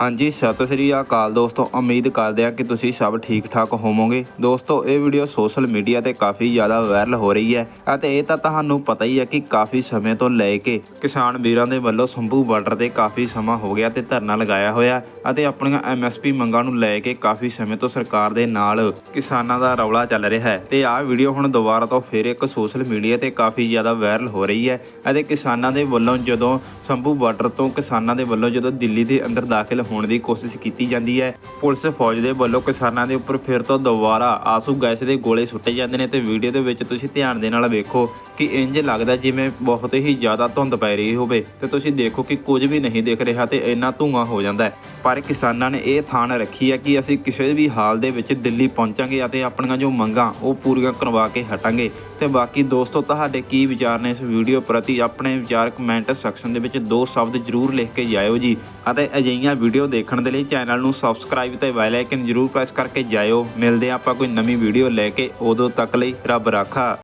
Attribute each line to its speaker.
Speaker 1: ਹਾਂਜੀ, ਸਤਿ ਸ੍ਰੀ ਅਕਾਲ ਦੋਸਤੋ। ਉਮੀਦ ਕਰਦੇ ਹਾਂ ਕਿ ਤੁਸੀਂ ਸਭ ਠੀਕ ਠਾਕ ਹੋਵੋਗੇ। ਦੋਸਤੋ, ਇਹ ਵੀਡੀਓ ਸੋਸ਼ਲ ਮੀਡੀਆ ਤੇ ਕਾਫੀ ਜ਼ਿਆਦਾ ਵਾਇਰਲ ਹੋ ਰਹੀ ਹੈ ਅਤੇ ਇਹ ਤਾਂ ਤੁਹਾਨੂੰ ਪਤਾ ਹੀ ਹੈ ਕਿ ਕਾਫੀ ਸਮੇਂ ਤੋਂ ਲੈ ਕੇ ਕਿਸਾਨ ਵੀਰਾਂ ਦੇ ਵੱਲੋਂ ਸੰਭੂ ਬਾਰਡਰ ਤੇ ਕਾਫੀ ਸਮਾਂ ਹੋ ਗਿਆ ਤੇ ਧਰਨਾ ਲਗਾਇਆ ਹੋਇਆ ਅਤੇ ਆਪਣੀਆਂ ਐਮਐਸਪੀ ਮੰਗਾਂ ਨੂੰ ਲੈ ਕੇ ਕਾਫੀ ਸਮੇਂ ਤੋਂ ਸਰਕਾਰ ਦੇ ਨਾਲ ਕਿਸਾਨਾਂ ਦਾ ਰੌਲਾ ਚੱਲ ਰਿਹਾ ਹੈ। ਤੇ ਆਹ ਵੀਡੀਓ ਹੁਣ ਦੁਬਾਰਾ ਤੋਂ ਫਿਰ ਇੱਕ ਸੋਸ਼ਲ ਮੀਡੀਆ ਤੇ ਕਾਫੀ ਜ਼ਿਆਦਾ ਵਾਇਰਲ ਹੋ ਰਹੀ ਹੈ ਅਤੇ ਕਿਸਾਨਾਂ ਦੇ ਵੱਲੋਂ ਜਦੋਂ ਸੰਭੂ ਬਾਰਡਰ ਤੋਂ ਕਿਸਾਨਾਂ ਦੇ ਵੱਲੋਂ ਜਦੋਂ ਦਿੱਲੀ ਦੇ ਅੰਦਰ ਦਾਖਲ ਹੋਣ ਦੀ ਕੋਸ਼ਿਸ਼ ਕੀਤੀ ਜਾਂਦੀ ਹੈ। ਪੁਲਿਸ ਫੌਜ ਦੇ ਵੱਲੋਂ ਕਿਸਾਨਾਂ ਦੇ ਉੱਪਰ ਫਿਰ ਤੋਂ ਦੁਬਾਰਾ ਆਸੂ ਗੈਸ ਦੇ ਗੋਲੇ ਸੁੱਟੇ ਜਾਂਦੇ ਨੇ ਤੇ ਵੀਡੀਓ ਦੇ ਵਿੱਚ ਤੁਸੀਂ ਧਿਆਨ ਦੇ ਨਾਲ ਵੇਖੋ ਕਿ ਇੰਜ ਲੱਗਦਾ ਜਿਵੇਂ ਬਹੁਤ ਹੀ ਜ਼ਿਆਦਾ ਧੁੰਦ ਪੈ ਰਹੀ ਹੋਵੇ ਤੇ ਤੁਸੀਂ ਦੇਖੋ ਕਿ ਕੁਝ ਵੀ ਨਹੀਂ ਦਿਖ ਰਿਹਾ ਤੇ ਇੰਨਾ ਧੂਆਂ ਹੋ ਜਾਂਦਾ ਹੈ। ਪਰ ਕਿਸਾਨਾਂ ਨੇ ਇਹ ਥਾਣ ਰੱਖੀ ਹੈ ਕਿ ਅਸੀਂ ਕਿਸੇ ਵੀ ਹਾਲ ਦੇ ਵਿੱਚ ਦਿੱਲੀ ਪਹੁੰਚਾਂਗੇ ਅਤੇ ਆਪਣੀਆਂ ਜੋ ਮੰਗਾਂ, ਉਹ ਪੂਰੀਆਂ ਕਰਵਾ ਕੇ ਹਟਾਂਗੇ। ਤੇ ਬਾਕੀ ਦੋਸਤੋ, ਤੁਹਾਡੇ ਕੀ ਵਿਚਾਰ ਨੇ ਇਸ ਵੀਡੀਓ ਪ੍ਰਤੀ? ਆਪਣੇ ਵਿਚਾਰ ਕਮੈਂਟ ਸੈਕਸ਼ਨ ਦੇ ਵਿੱਚ ਦੋ ਸ਼ਬਦ ਜ਼ਰੂਰ ਲਿਖ ਕੇ ਜਾਇਓ ਜੀ। ਅਤੇ ਅਜਿਹੀਆਂ ਵੀਡੀਓ ਦੇਖਣ ਦੇ ਲਈ ਚੈਨਲ ਨੂੰ ਸਬਸਕ੍ਰਾਈਬ ਤੇ ਬੈਲ ਆਈਕਨ ਜ਼ਰੂਰ ਪ੍ਰੈਸ ਕਰਕੇ ਜਾਇਓ। ਮਿਲਦੇ ਹਾਂ ਆਪਾਂ ਕੋਈ ਨਵੀਂ ਵੀਡੀਓ ਲੈ ਕੇ। ਉਦੋਂ ਤੱਕ ਲਈ ਰੱਬ ਰਾਖਾ।